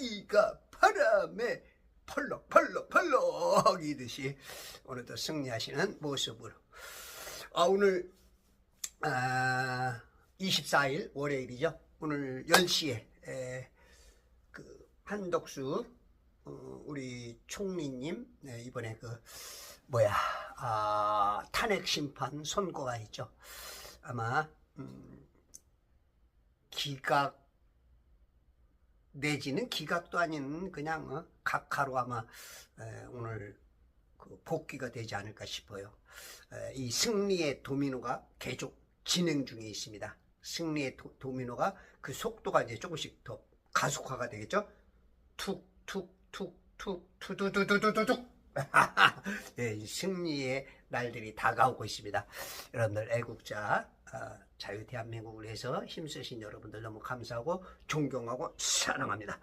비가 바람에 펄럭펄럭펄럭 이듯이 오늘도 승리하시는 모습으로 아 오늘 아, 24일 월요일이죠. 오늘 10시에 에, 그 한덕수 어, 우리 총리님 네, 이번에 그 뭐야 아, 탄핵 심판 선고가 있죠. 아마 음, 기각 내지는 기각도 아닌 그냥 어, 각하로 아마 에, 오늘 그 복귀가 되지 않을까 싶어요. 에, 이 승리의 도미노가 계속 진행 중에 있습니다. 승리의 도, 도미노가 그 속도가 이제 조금씩 더 가속화가 되겠죠. 툭툭툭툭 투두두두두두둑. 예, 이 승리의 날들이 다가오고 있습니다. 여러분들 애국자 어, 자유 대한민국을 위해서 힘쓰신 여러분들 너무 감사하고 존경하고 사랑합니다.